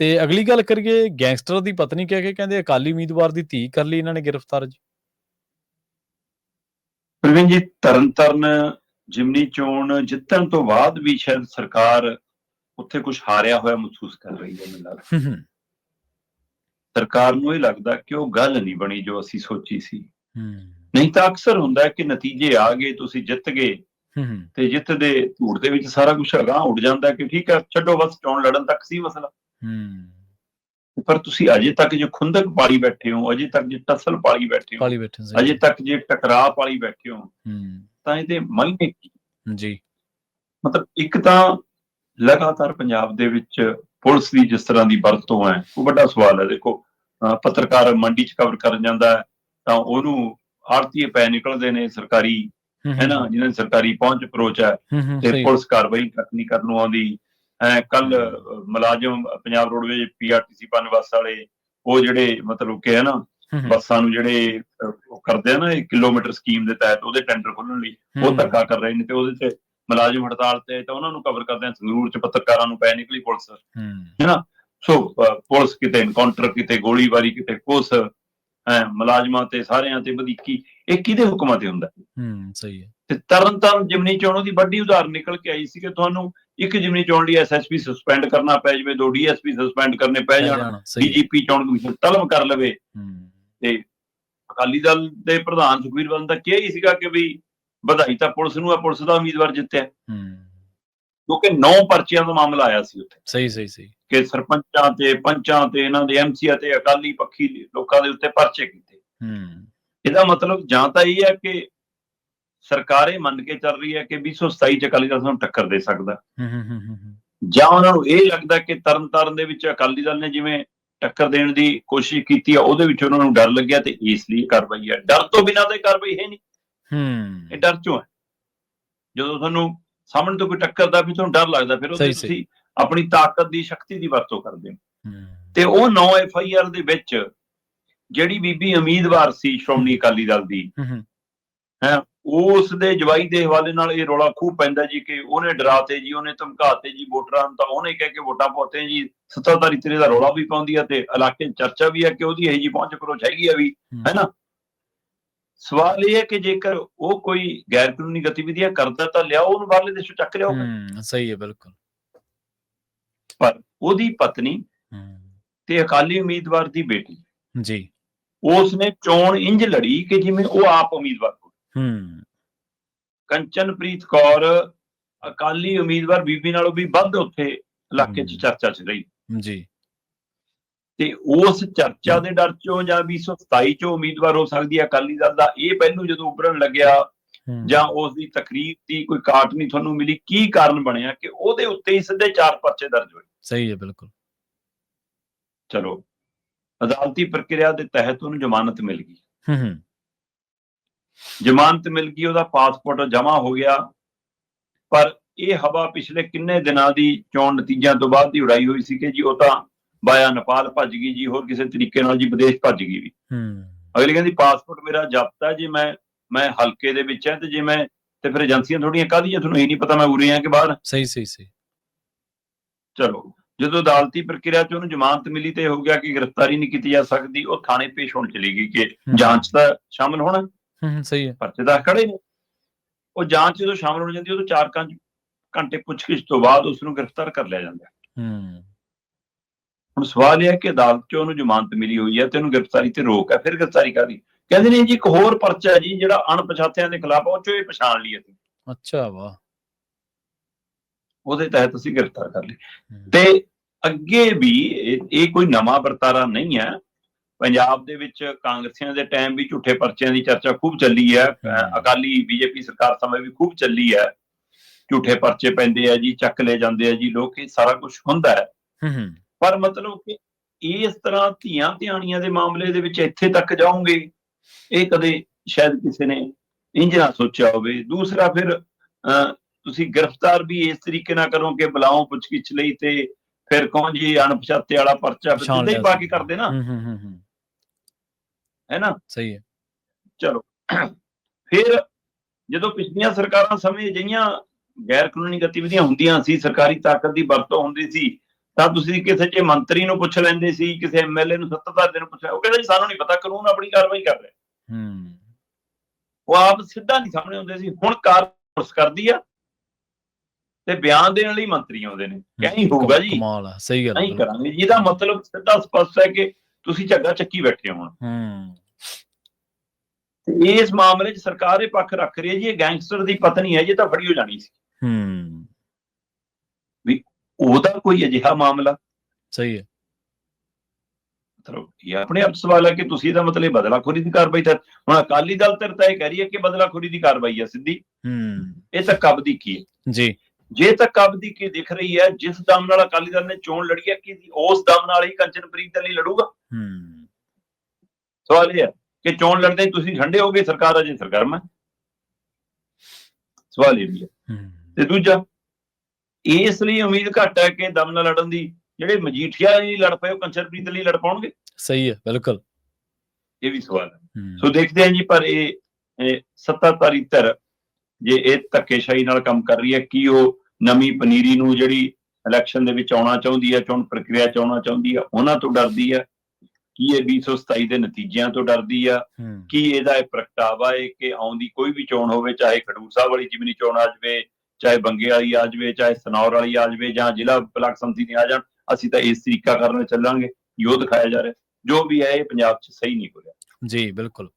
ਤੇ ਅਗਲੀ ਗੱਲ ਕਰੀਏ ਗੈਂਗਸਟਰ ਦੀ ਪਤਨੀ ਕਹਿ ਕੇ ਕਹਿੰਦੇ ਅਕਾਲੀ ਉਮੀਦਵਾਰ ਦੀ ਧੀ ਕਰ ਲਈ ਇਹਨਾਂ ਨੇ ਗ੍ਰਿਫਤਾਰ ਜੀ। ਪ੍ਰਵੀਨ ਜੀ ਤਰਨਤਾਰਨ ਜਿਮਨੀ ਚੋਣ ਜਿੱਤਣ ਤੋਂ ਬਾਅਦ ਵੀ ਸ਼ਾਇਦ ਸਰਕਾਰ ਉੱਥੇ ਕੁਝ ਹਾਰਿਆ ਹੋਇਆ ਮਹਿਸੂਸ ਕਰ ਰਹੀ ਹੈ ਮੈਨੂੰ ਲੱਗਦਾ। ਸਰਕਾਰ ਨੂੰ ਇਹ ਲੱਗਦਾ ਕਿ ਉਹ ਗੱਲ ਨਹੀਂ ਬਣੀ ਜੋ ਅਸੀਂ ਸੋਚੀ ਸੀ। ਨਹੀਂ ਤਾਂ ਅਕਸਰ ਹੁੰਦਾ ਹੈ ਕਿ ਨਤੀਜੇ ਆ ਗਏ ਤੁਸੀਂ ਜਿੱਤ ਗਏ। ਤੇ ਜਿੱਤ ਦੇ ਧੂੜ ਦੇ ਵਿੱਚ ਸਾਰਾ ਕੁਝ ਅਗਾਂਹ ਉੱਡ ਜਾਂਦਾ ਕਿ ਠੀਕ ਹੈ ਛੱਡੋ ਬਸ ਚੋਣ ਲੜਨ ਤੱਕ ਸੀ ਮਸਲਾ। ਹੂੰ। ਪਰ ਤੁਸੀਂ ਅਜੇ ਤੱਕ ਜੋ ਖੁੰਦਕ ਪਾਲੀ ਬੈਠੇ ਹੋ ਅਜੇ ਤੱਕ ਜੇ ਟਸਲ ਪਾਲੀ ਬੈਠੇ ਹੋ ਕਾਲੀ ਬੈਠੇ ਸੀ ਅਜੇ ਤੱਕ ਜੇ ਟਕਰਾਅ ਪਾਲੀ ਬੈਠੇ ਹੋ ਹੂੰ। ਤਾਂ ਇਹਦੇ ਮਾਇਨੇ ਕੀ? ਜੀ। ਮਤਲਬ ਇੱਕ ਤਾਂ ਲਗਾਤਾਰ ਪੰਜਾਬ ਦੇ ਵਿੱਚ ਪੁਲਿਸ ਦੀ ਜਿਸ ਤਰ੍ਹਾਂ ਦੀ ਵਰਤੋਂ ਹੈ ਉਹ ਵੱਡਾ ਸਵਾਲ ਹੈ। ਦੇਖੋ ਪੱਤਰਕਾਰ ਮੰਡੀ 'ਚ ਕਵਰ ਕਰਨ ਜਾਂਦਾ ਤਾਂ ਉਹਨੂੰ ਆਰਤੀਏ ਪੈ ਨਿਕਲਦੇ ਨੇ ਸਰਕਾਰੀ ਹੈ ਨਾ ਜਿਹਨਾਂ ਦੀ ਸਰਕਾਰੀ ਪਹੁੰਚ ਅਪਰੋਚ ਹੈ ਤੇ ਪੁਲਿਸ ਕਾਰਵਾਈ ਨਹੀਂ ਕਰਨ ਨੂੰ ਆਉਂਦੀ। ਕੱਲ ਮੁਲਾਜ਼ਮ ਪੰਜਾਬ ਰੋਡਵੇਜ ਪੀਆਰਟੀਸੀ ਪਨ ਬੱਸ ਵਾਲੇ ਉਹ ਜਿਹੜੇ ਮਤਲਬ ਕਿ ਹੈ ਨਾ ਬੱਸਾਂ ਨੂੰ ਜਿਹੜੇ ਕਰਦੇ ਆ ਨਾ ਇਹ ਕਿਲੋਮੀਟਰ ਸਕੀਮ ਦੇ ਤਹਿਤ ਉਹਦੇ ਟੈਂਡਰ ਖੋਲਣ ਲਈ ਉਹ ਧੱਕਾ ਕਰ ਰਹੇ ਨੇ ਤੇ ਉਹਦੇ ਤੇ ਮੁਲਾਜ਼ਮ ਹੜਤਾਲ ਤੇ ਤਾਂ ਉਹਨਾਂ ਨੂੰ ਕਵਰ ਕਰਦੇ ਆ ਸੰਗਰੂਰ ਚ ਪੱਤਰਕਾਰਾਂ ਨੂੰ ਪੈ ਨਿਕਲੀ ਪੁਲਿਸ। ਹੂੰ। ਸੋ ਅਹ, ਪੁਲਿਸ ਕਿਤੇ ਐਨਕਾਊਂਟਰ ਕਿਤੇ ਗੋਲੀਬਾਰੀ ਕਿਤੇ ਕੁਛ ਐ ਮੁਲਾਜ਼ਮਾਂ ਤੇ ਸਾਰਿਆਂ ਤੇ ਵਧੀਕੀ ਇਹ ਕਿਹਦੇ ਹੁਕਮਾਂ ਤੇ ਹੁੰਦਾ? ਹੂੰ ਸਹੀ ਹੈ। ਤੇ ਤਰਨਤਾਰਨ ਜਿਮਨੀ ਚੋਣ ਦੀ ਵੱਡੀ ਉਦਾਹਰਨ ਨਿਕਲ ਕੇ ਆਈ ਸੀ ਕਿ ਤੁਹਾਨੂੰ ਇੱਕ ਜਿਮਨੀ ਚੋਣ ਲਈ ਐਸਐਸਪੀ ਸਸਪੈਂਡ ਕਰਨਾ ਪੈ ਜਾਵੇ ਦੋ ਡੀਐਸਪੀ ਸਸਪੈਂਡ ਕਰਨੇ ਪੈ ਜਾਣ ਡੀਜੀਪੀ ਚੋਣ ਕਮਿਸ਼ਨ ਤਲਬ ਕਰ ਲਵੇ। ਹੂੰ। ਅਕਾਲੀ ਦਲ ਦੇ ਪ੍ਰਧਾਨ ਸੁਖਬੀਰ ਬਾਦਲ ਦਾ ਕਿਹਾ ਹੀ ਸੀਗਾ ਕਿ ਵੀ ਵਧਾਈ ਤਾਂ ਪੁਲਿਸ ਨੂੰ ਆ ਪੁਲਿਸ ਦਾ ਉਮੀਦਵਾਰ ਜਿੱਤਿਆ। ਹੂੰ। ਕਿਉਂਕਿ ਨੌ ਪਰਚੀਆਂ ਦਾ ਮਾਮਲਾ ਆਇਆ ਸੀ ਉੱਥੇ। ਸਹੀ ਸਹੀ ਸਹੀ। ਕਿ ਸਰਪੰਚਾਂ ਤੇ ਪੰਚਾਂ ਤੇ ਇਹਨਾਂ ਦੇ ਐਮਸੀਆ ਤੇ ਅਕਾਲੀ ਪੱਖੀ ਲੋਕਾਂ ਦੇ ਉੱਤੇ ਪਰਚੇ ਕੀਤੇ। ਹੂੰ। ਇਹਦਾ ਮਤਲਬ ਜਾਂ ਤਾਂ ਇਹ ਹੈ ਕਿ ਸਰਕਾਰ ਮੰਨ ਕੇ ਚੱਲ ਰਹੀ ਹੈ ਕਿ 227 ਚ ਅਕਾਲੀ ਦਲ ਸਾਨੂੰ ਟੱਕਰ ਦੇ ਸਕਦਾ। ਹੂੰ ਹੂੰ ਹੂੰ ਜਾਂ ਉਹਨਾਂ ਨੂੰ ਇਹ ਲੱਗਦਾ ਕਿ ਤਰਨਤਾਰਨ ਦੇ ਵਿੱਚ ਅਕਾਲੀ ਦਲ ਨੇ ਜਿਵੇਂ ਟੱਕਰ ਦੇਣ ਦੀ ਕੋਸ਼ਿਸ਼ ਕੀਤੀ ਆ ਉਹਦੇ ਵਿੱਚ ਉਹਨਾਂ ਨੂੰ ਡਰ ਲੱਗਿਆ ਤੇ ਇਸ ਲਈ ਕਾਰਵਾਈ ਹੈ। ਡਰ ਤੋਂ ਬਿਨਾਂ ਤਾਂ ਇਹ ਕਾਰਵਾਈ ਹੈ ਨਹੀਂ। ਹੂੰ। ਇਹ ਡਰ ਚੋਂ ਹੈ। ਜਦੋਂ ਤੁਹਾਨੂੰ ਸਾਹਮਣੇ ਤੋਂ ਕੋਈ ਟੱਕਰਦਾ ਫਿਰ ਤੁਹਾਨੂੰ ਡਰ ਲੱਗਦਾ ਫਿਰ ਸਹੀ। ਤੁਸੀਂ ਆਪਣੀ ਤਾਕਤ ਦੀ ਸ਼ਕਤੀ ਦੀ ਵਰਤੋਂ ਕਰਦੇ ਹੋ ਤੇ ਉਹ 9 ਐਫ ਆਈ ਆਰ ਦੇ ਵਿੱਚ ਜਿਹੜੀ ਬੀਬੀ ਉਮੀਦਵਾਰ ਸੀ ਸ਼੍ਰੋਮਣੀ ਅਕਾਲੀ ਦਲ ਦੀ ਹੂੰ ਉਸ ਦੇ ਜਵਾਈ ਦੇ ਹਵਾਲੇ ਨਾਲ ਇਹ ਰੌਲਾ ਖੂਬ ਪੈਂਦਾ ਜੀ ਕਿ ਉਹਨੇ ਡਰਾਤੇ ਜੀ ਉਹਨੇ ਧਮਕਾਤੇ ਜੀ ਵੋਟਰਾਂ ਨੂੰ ਤਾਂ ਉਹਨੇ ਕਹਿ ਕੇ ਵੋਟਾਂ ਪਾਉਂਦੇ ਜੀ ਸੱਤਾਧਾਰੀ ਤੇਰੇ ਦਾ ਰੌਲਾ ਵੀ ਪਾਉਂਦੀ ਆ ਤੇ ਇਲਾਕੇ ਚਰਚਾ ਵੀ ਹੈ ਕਿ ਉਹਦੀ ਇਹ ਜੀ ਪਹੁੰਚ ਅਪਰੋਚ ਹੈਗੀ ਆ ਵੀ ਹੂੰ। ਸਵਾਲ ਇਹ ਹੈ ਕਿ ਜੇਕਰ ਉਹ ਕੋਈ ਗੈਰ ਕਾਨੂੰਨੀ ਗਤੀਵਿਧੀਆਂ ਕਰਦਾ ਤਾਂ ਲਿਆਓ ਉਹਨੂੰ ਬਾਹਰਲੇ ਦੇਸ਼ੋਂ ਚੱਕ ਲਿਆਓ ਹੂੰ ਸਹੀ ਹੈ ਬਿਲਕੁਲ। ਪਰ ਉਹਦੀ ਪਤਨੀ ਹੂੰ। ਤੇ ਅਕਾਲੀ ਉਮੀਦਵਾਰ ਦੀ ਬੇਟੀ ਜੀ। ਉਸ ਨੇ ਚੋਣ ਇੰਜ ਲੜੀ ਕਿ ਜਿਵੇਂ ਉਹ ਆਪ ਉਮੀਦਵਾਰ ਹੋਵੇ। ਹੂੰ। ਕੰਚਨਪ੍ਰੀਤ ਕੌਰ ਅਕਾਲੀ ਉਮੀਦਵਾਰ ਬੀਬੀ ਨਾਲੋਂ ਵੀ ਵੱਧ ਉੱਥੇ ਇਲਾਕੇ 'ਚ। ਚਰਚਾ 'ਚ ਰਹੀ। ਜੀ। ਤੇ ਉਸ ਚਰਚਾ ਦੇ ਡਰ ਚੋਂ ਜਾਂ 227 ਚੋਂ ਉਮੀਦਵਾਰ ਹੋ ਸਕਦੀ ਹੈ ਅਕਾਲੀ ਦਲ ਦਾ ਇਹ ਪਹਿਲੂ ਜਦੋਂ ਉੱਭਰਨ ਲੱਗਿਆ ਜਾਂ ਉਸ ਦੀ ਤਕਰੀਰ ਦੀ ਕੋਈ ਕਾਟ ਨਹੀਂ ਤੁਹਾਨੂੰ ਮਿਲੀ ਕੀ ਕਾਰਨ ਬਣਿਆ ਕਿ ਉਹਦੇ ਉੱਤੇ ਹੀ ਸਿੱਧੇ ਚਾਰ ਪਰਚੇ ਦਰਜ ਹੋਏ? ਸਹੀ ਹੈ ਬਿਲਕੁਲ। ਚਲੋ ਅਦਾਲਤੀ ਪ੍ਰਕਿਰਿਆ ਦੇ ਤਹਿਤ ਉਹਨੂੰ ਜ਼ਮਾਨਤ ਮਿਲ ਗਈ। ਹੂੰ ਹੂੰ। ਜ਼ਮਾਨਤ ਮਿਲ ਗਈ ਉਹਦਾ ਪਾਸਪੋਰਟ ਜਮ੍ਹਾਂ ਹੋ ਗਿਆ ਪਰ ਇਹ ਹਵਾ ਪਿਛਲੇ ਕਿੰਨੇ ਦਿਨਾਂ ਦੀ ਚੋਣ ਨਤੀਜਿਆਂ ਤੋਂ ਬਾਅਦ ਦੀ ਉਡਾਈ ਹੋਈ ਸੀ ਕਿ ਜੀ ਉਹ ਤਾਂ ਬਾਇਆ ਨੇਪਾਲ ਭੱਜ ਗਈ ਜੀ ਹੋਰ ਕਿਸੇ ਤਰੀਕੇ ਨਾਲ ਜੀ ਵਿਦੇਸ਼ ਭੱਜ ਗਈ ਵੀ। ਹੂੰ। ਅਗਲੀ ਕਹਿੰਦੀ ਪਾਸਪੋਰਟ ਮੇਰਾ ਜ਼ਬਤ ਜੇ ਮੈਂ ਮੈਂ ਹਲਕੇ ਦੇ ਵਿੱਚ ਹਾਂ ਤੇ ਜੇ ਮੈਂ ਤੇ ਫਿਰ ਏਜੰਸੀਆਂ ਥੋੜੀਆਂ ਕਾਹਦੀਆਂ? ਤੁਹਾਨੂੰ ਇਹ ਨਹੀਂ ਪਤਾ ਮੈਂ ਉਰੇ ਹਾਂ ਕਿ ਬਾਹਰ ਸਹੀ ਸਹੀ ਸਹੀ। ਚਲੋ ਜਦੋਂ ਅਦਾਲਤੀ ਪ੍ਰਕਿਰਿਆ 'ਚ ਉਹਨੂੰ ਜ਼ਮਾਨਤ ਮਿਲੀ ਤੇ ਹੋ ਗਿਆ ਕਿ ਗ੍ਰਿਫਤਾਰੀ ਨਹੀਂ ਕੀਤੀ ਜਾ ਸਕਦੀ ਉਹ ਥਾਣੇ ਪੇਸ਼ ਹੋਣ ਚਲੀ ਗਈ ਕਿ। ਜਾਂਚ ਦਾ ਸ਼ਾਮਲ ਹੋਣਾ। ਹੂੰ ਸਹੀ ਹੈ। ਪਰਚੇ ਦਾ ਖੜੇ ਨੇ। ਉਹ ਜਾਂਚ ਜਦੋਂ ਸ਼ਾਮਲ ਹੋ ਜਾਂਦੀ ਹੈ, ਉਦੋਂ 4 ਘੰਟੇ ਪੁੱਛਗਿੱਛ ਤੋਂ ਬਾਅਦ ਉਸ ਨੂੰ ਗ੍ਰਿਫਤਾਰ ਕਰ ਲਿਆ ਜਾਂਦਾ। ਹੈ। ਹੁਣ ਸਵਾਲ ਇਹ ਹੈ ਕਿ ਅਦਾਲਤ 'ਚ ਉਹਨੂੰ ਜ਼ਮਾਨਤ ਮਿਲੀ ਹੋਈ ਹੈ ਤੇ ਉਹਨੂੰ ਗ੍ਰਿਫਤਾਰੀ ਤੇ ਰੋਕ ਹੈ ਫਿਰ ਗ੍ਰਿਫਤਾਰੀ ਕਾਦੀ ਕਹਿੰਦੇ ਨੇ ਜੀ ਇੱਕ ਹੋਰ ਪਰਚਾ ਜੀ ਜਿਹੜਾ ਅਣਪਛਾਤਿਆਂ ਦੇ ਖਿਲਾਫ ਉਹ 'ਚੋਂ ਇਹ ਪਛਾਣ ਲਈ ਅਸੀਂ ਅੱਛਾ ਵਾਹ। ਉਹਦੇ ਤਹਿਤ ਅਸੀਂ ਗ੍ਰਿਫਤਾਰ ਕਰ ਲਈ। ਤੇ ਅੱਗੇ ਵੀ ਇਹ ਕੋਈ ਨਵਾਂ ਵਰਤਾਰਾ ਨਹੀਂ ਹੈ। ਪੰਜਾਬ ਦੇ ਵਿੱਚ ਕਾਂਗਰਸੀਆਂ ਦੇ ਟਾਈਮ ਵੀ ਝੂਠੇ ਪਰਚਿਆਂ ਦੀ ਚਰਚਾ ਖੂਬ ਚੱਲੀ ਹੈ। ਅਕਾਲੀ ਬੀਜੇਪੀ ਸਰਕਾਰ ਸਮੇਂ ਵੀ ਖੂਬ ਚੱਲੀ ਹੈ। ਝੂਠੇ ਪਰਚੇ ਪੈਂਦੇ ਆ ਜੀ ਚੱਕ ਲੈ ਜਾਂਦੇ ਆ ਜੀ ਲੋਕ ਇਹ ਸਾਰਾ ਕੁਝ ਹੁੰਦਾ ਹੈ। ਹੂੰ ਹੂੰ। ਪਰ ਮਤਲਬ ਕਿ ਇਸ ਤਰ੍ਹਾਂ ਧੀਆਂ ਧਿਆਣੀਆਂ ਦੇ ਮਾਮਲੇ ਦੇ ਵਿੱਚ ਇੱਥੇ ਤੱਕ ਜਾਓਗੇ ਇਹ ਕਦੇ ਸ਼ਾਇਦ ਕਿਸੇ ਨੇ ਇੰਜ ਨਾ ਸੋਚਿਆ ਹੋਵੇ। ਦੂਸਰਾ ਫਿਰ ਤੁਸੀਂ ਗ੍ਰਿਫਤਾਰ ਵੀ ਇਸ ਤਰੀਕੇ ਨਾਲ ਕਰੋ ਕਿ ਬੁਲਾਓ ਪੁੱਛਗਿੱਛ ਲਈ ਤੇ ਫਿਰ ਕੌਣ ਜੀ ਅਣਪਛਾਤੇ ਵਾਲਾ ਪਰਚਾ ਸਿੱਧਾ ਹੀ ਪਾ। ਕੇ ਕਰਦੇ ਨਾ। ਹੈ ਨਾ? ਸਹੀ ਹੈ। ਚਲੋ। ਫਿਰ ਜਦੋਂ ਪਿਛਲੀਆਂ ਸਰਕਾਰਾਂ ਸਮੇਂ ਅਜਿਹੀਆਂ ਗੈਰ ਕਾਨੂੰਨੀ ਗਤੀਵਿਧੀਆਂ ਹੁੰਦੀਆਂ ਸੀ ਸਰਕਾਰੀ ਤਾਕਤ ਦੀ ਵਰਤੋਂ ਹੁੰਦੀ ਸੀ ਤਾਂ ਤੁਸੀਂ ਕਿਸੇ ਚ ਮੰਤਰੀ ਨੂੰ ਪੁੱਛ ਲੈਂਦੇ ਸੀ ਕਿਸੇ ਐਮਐਲਏ ਨੂੰ ਸੱਤਾਧਾਰੀ ਨੂੰ ਪੁੱਛਿਆ ਉਹ ਕਹਿੰਦਾ ਜੀ ਸਾਨੂੰ ਨਹੀਂ ਪਤਾ ਕਾਨੂੰਨ ਆਪਣੀ ਕਾਰਵਾਈ ਕਰ ਰਿਹਾ। ਹੂੰ। ਉਹ ਆਪ ਸਿੱਧਾ ਨਹੀਂ ਸਾਹਮਣੇ ਹੁੰਦੇ ਸੀ ਹੁਣ ਕਾਰਪੋਰਸ ਕਰਦੀ ਆ ਤੇ ਬਿਆਨ ਦੇਣ ਲਈ ਮੰਤਰੀ ਆਉਂਦੇ ਨੇ। ਕਹੀਂ ਹੋਊਗਾ ਜੀ। ਕਮਾਲ ਆ ਸਹੀ ਗੱਲ ਨਹੀਂ। ਕਰਾਂਗੇ ਜਿਹਦਾ ਮਤਲਬ ਸਿੱਧਾ ਸਪਸ਼ਟ ਹੈ ਕਿ ਤੁਸੀਂ ਝੱਗਾ ਚੱਕੀ ਬੈਠੇ ਹੋ ਹੁਣ। ਹੂੰ। ਤੇ ਇਸ ਮਾਮਲੇ 'ਚ ਸਰਕਾਰ ਇਹ ਪੱਖ ਰੱਖ ਰਹੀ ਹੈ ਜੀ ਇਹ ਗੈਂਗਸਟਰ ਦੀ ਪਤਨੀ ਹੈ ਜੀ ਤਾਂ ਫੜੀ ਹੋ ਜਾਣੀ ਸੀ। ਹੂੰ। ਉਹਦਾ ਕੋਈ ਅਜਿਹਾ ਮਾਮਲਾ? ਸਹੀ ਹੈ। ਮਤਲਬ ਇਹ ਆਪਣੇ ਆਪ ਸਵਾਲ ਹੈ ਕਿ ਤੁਸੀਂ ਇਹਦਾ ਮਤਲਬ ਬਦਲਾਖੋਰੀ ਦੀ ਕਾਰਵਾਈ ਤਾਂ ਹੁਣ ਅਕਾਲੀ ਦਲ ਤੇ ਤਾਂ ਇਹ ਕਹਿ ਰਹੀ ਹੈ ਕਿ ਬਦਲਾਖੋਰੀ ਦੀ ਕਾਰਵਾਈ ਹੈ ਸਿੱਧੀ। ਹੂੰ। ਇਹ ਤਾਂ ਕਬਦੀ ਕੀ ਹੈ? ਜੀ। ਜੇ ਤਾਂ ਕਬਦੀ ਕੀ ਦਿਖ ਰਹੀ ਹੈ ਜਿਸ ਦਮ ਨਾਲ ਅਕਾਲੀ ਦਲ ਨੇ ਚੋਣ ਲੜੀ ਹੈ ਕਿ ਉਸ ਦਮ ਨਾਲ ਹੀ ਕੰਚਨਪ੍ਰੀਤ ਦੇ ਲਈ ਲੜੂਗਾ? ਹੂੰ। ਸਵਾਲ ਇਹ ਹੈ ਕਿ ਚੋਣ ਲੜਦੇ ਤੁਸੀਂ ਠੰਡੇ ਹੋ ਗਏ ਸਰਕਾਰ ਅਜੇ ਸਰਗਰਮ ਹੈ। ਸਵਾਲ ਇਹ ਵੀ ਹੂੰ। ਤੇ ਦੂਜਾ ਇਸ ਲਈ ਉਮੀਦ ਘੱਟ ਹੈ ਕਿ ਦਮ ਨਾਲ ਲੜਨ ਦੀ ਜਿਹੜੇ ਮਜੀਠੀਆ ਲਈ ਲੜ ਪਏ ਉਹ ਕੰਚਨਪ੍ਰੀਤ ਲਈ ਲੜ ਪਾਉਣਗੇ? ਸਹੀ ਹੈ ਬਿਲਕੁਲ। ਇਹ ਵੀ ਸਵਾਲ ਹੈ। ਸੋ ਦੇਖਦੇ ਹਾਂ ਜੀ ਪਰ ਇਹ ਸੱਤਾਧਾਰੀ ਧਿਰ ਜੇ ਇਹ ਧੱਕੇਸ਼ਾਹੀ ਨਾਲ ਕੰਮ ਕਰ ਰਹੀ ਹੈ ਕੀ ਉਹ ਨਵੀਂ ਪਨੀਰੀ ਨੂੰ ਜਿਹੜੀ ਇਲੈਕਸ਼ਨ ਦੇ ਵਿੱਚ ਆਉਣਾ ਚਾਹੁੰਦੀ ਹੈ ਚੋਣ ਪ੍ਰਕਿਰਿਆ ਚ ਆਉਣਾ ਚਾਹੁੰਦੀ ਹੈ ਉਹਨਾਂ ਤੋਂ ਡਰਦੀ ਹੈ? ਕੀ ਇਹ 227 ਦੇ ਨਤੀਜਿਆਂ ਤੋਂ ਡਰਦੀ ਆ ਕੀ ਇਹਦਾ ਇਹ ਪ੍ਰਗਟਾਵਾ ਹੈ ਕਿ ਆਉਂਦੀ ਕੋਈ ਵੀ ਚੋਣ ਹੋਵੇ ਚਾਹੇ ਖਡੂਰ ਸਾਹਿਬ ਵਾਲੀ ਜਿਮਨੀ ਚੋਣ ਆ ਜਾਵੇ ਚਾਹੇ ਬੰਗੇ ਵਾਲੀ ਆ ਜਾਵੇ, ਚਾਹੇ ਸਨੌਰ ਵਾਲੀ ਆ ਜਾਵੇ ਜਾਂ ਜ਼ਿਲ੍ਹਾ ਬਲਾਕ ਸੰਮਤੀ ਦੀ ਆ ਜਾਣ, ਅਸੀਂ ਤਾਂ ਇਸ ਤਰੀਕਾ ਕਰਨ ਚੱਲਾਂਗੇ ਯੋ ਦਿਖਾਇਆ ਜਾ ਰਿਹਾ, ਜੋ ਵੀ ਹੈ ਇਹ ਪੰਜਾਬ 'ਚ ਸਹੀ ਨਹੀਂ ਹੋ ਰਿਹਾ। ਜੀ, ਬਿਲਕੁਲ।